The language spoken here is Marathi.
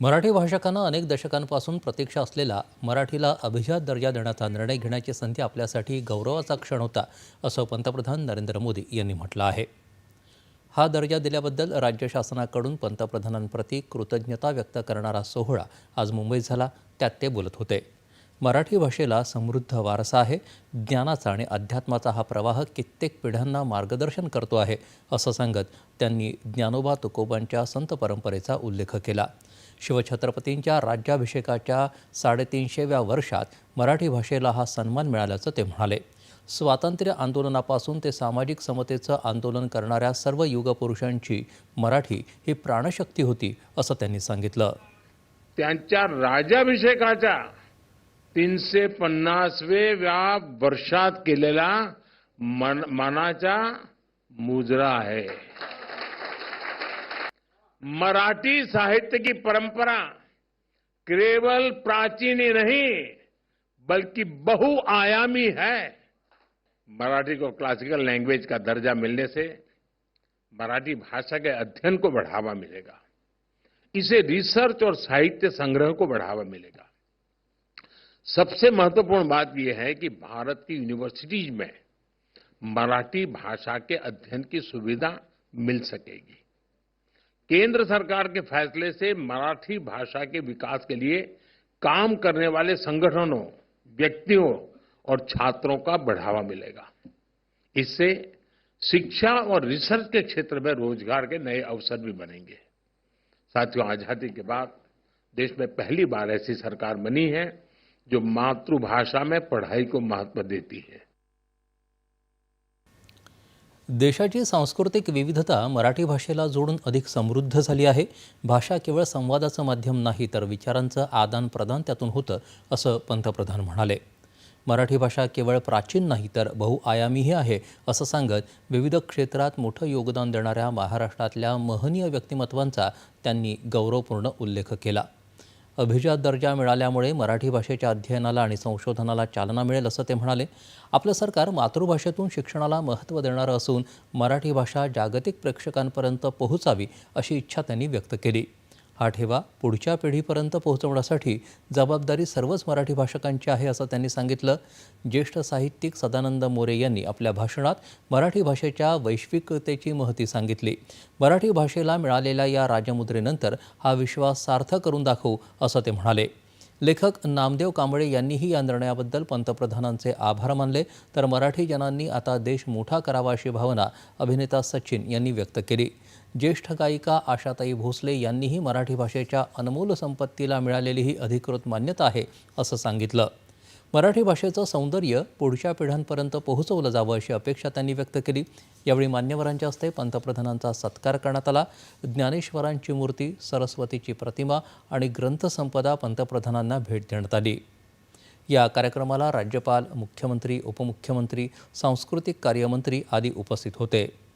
मराठी भाषकांना अनेक दशकांपासून प्रतीक्षा असलेला मराठीला अभिजात दर्जा देण्याचा निर्णय घेण्याची संधी आपल्यासाठी गौरवाचा क्षण होता असं पंतप्रधान नरेंद्र मोदी यांनी म्हटलं आहे. हा दर्जा दिल्याबद्दल राज्य शासनाकडून पंतप्रधानांप्रती कृतज्ञता व्यक्त करणारा सोहळा आज मुंबईत झाला त्यात ते बोलत होते. मराठी भाषेला समृद्ध वारसा आहे ज्ञानाचा आणि अध्यात्माचा हा प्रवाह कित्येक पिढ्यांना मार्गदर्शन करतो आहे असं सांगत त्यांनी ज्ञानोबा तुकोबांच्या संत परंपरेचा उल्लेख केला. शिवछत्रपतींच्या राज्याभिषेकाच्या साडेतीनशेव्या वर्षात मराठी भाषेला हा सन्मान मिळाल्याचं ते म्हणाले. स्वातंत्र्य आंदोलनापासून ते सामाजिक समतेचं आंदोलन करणाऱ्या सर्व युगपुरुषांची मराठी ही प्राणशक्ती होती असं त्यांनी सांगितलं. त्यांच्या राज्याभिषेकाच्या तीनशे पन्नासव्या वर्षात केलेला मन मनाचा मुजरा आहे. मराठी साहित्य की परंपरा केवल प्राचीन ही नहीं, बल्कि बहुआयामी है। मराठी को क्लासिकल लैंग्वेज का दर्जा मिलने से मराठी भाषा के अध्ययन को बढ़ावा मिलेगा। इसे रिसर्च और साहित्य संग्रह को बढ़ावा मिलेगा। सबसे महत्वपूर्ण बात यह है कि भारत की यूनिवर्सिटीज में मराठी भाषा के अध्ययन की सुविधा मिल सकेगी। केंद्र सरकार के फैसले से मराठी भाषा के विकास के लिए काम करने वाले संगठनों, व्यक्तियों और छात्रों का बढ़ावा मिलेगा। इससे शिक्षा और रिसर्च के क्षेत्र में रोज़गार के नए अवसर भी बनेंगे। साथियों, आज़ादी के बाद देश में पहली बार ऐसी सरकार बनी है जो मातृभाषा में पढ़ाई को महत्व देती है। देशाची सांस्कृतिक विविधता मराठी भाषेला जोडून अधिक समृद्ध झाली आहे. भाषा केवळ संवादाचं माध्यम नाही तर विचारांचं आदानप्रदान त्यातून होतं असं पंतप्रधान म्हणाले. मराठी भाषा केवळ प्राचीन नाही तर बहुआयामीही आहे असं सांगत विविध क्षेत्रात मोठं योगदान देणाऱ्या महाराष्ट्रातल्या महनीय व्यक्तिमत्वांचा त्यांनी गौरवपूर्ण उल्लेख केला. अभिजात दर्जा मिळाल्यामुळे मराठी भाषेच्या अध्ययनाला आणि संशोधनाला चालना मिळेल असं ते म्हणाले. आपलं सरकार मातृभाषेतून शिक्षणाला महत्त्व देणारं असून मराठी भाषा जागतिक प्रेक्षकांपर्यंत पोहोचावी अशी इच्छा त्यांनी व्यक्त केली. हा ठेवा. पुढच्या पिढीपर्यंत पोहोचवण्यासाठी जबाबदारी सर्वच मराठी भाषकांची आहे असं त्यांनी सांगितलं. ज्येष्ठ साहित्यिक सदानंद मोरे यांनी आपल्या भाषणात मराठी भाषेच्या वैश्विकतेची महती सांगितली. मराठी भाषेला मिळालेल्या या राजमुद्रेनंतर हा विश्वास सार्थ करून दाखवू असं ते म्हणाले. लेखक नामदेव कांबळे यांनीही या निर्णयाबद्दल पंतप्रधानांचे आभार मानले. तर मराठी जनांनी आता देश मोठा करावा अशी भावना अभिनेता सचिन यांनी व्यक्त केली. ज्येष्ठ गायिका आशाताई भोसले यांनीही मराठी भाषेच्या अनमोल संपत्तीला मिळालेली ही अधिकृत मान्यता आहे असं सांगितलं. मराठी भाषेचं सौंदर्य पुढच्या पिढ्यांपर्यंत पोहोचवलं जावं अशी अपेक्षा त्यांनी व्यक्त केली. यावेळी मान्यवरांच्या हस्ते पंतप्रधानांचा सत्कार करण्यात आला. ज्ञानेश्वरांची मूर्ती सरस्वतीची प्रतिमा आणि ग्रंथसंपदा पंतप्रधानांना भेट देण्यात आली. या कार्यक्रमाला राज्यपाल मुख्यमंत्री उपमुख्यमंत्री सांस्कृतिक कार्यमंत्री आदी उपस्थित होते.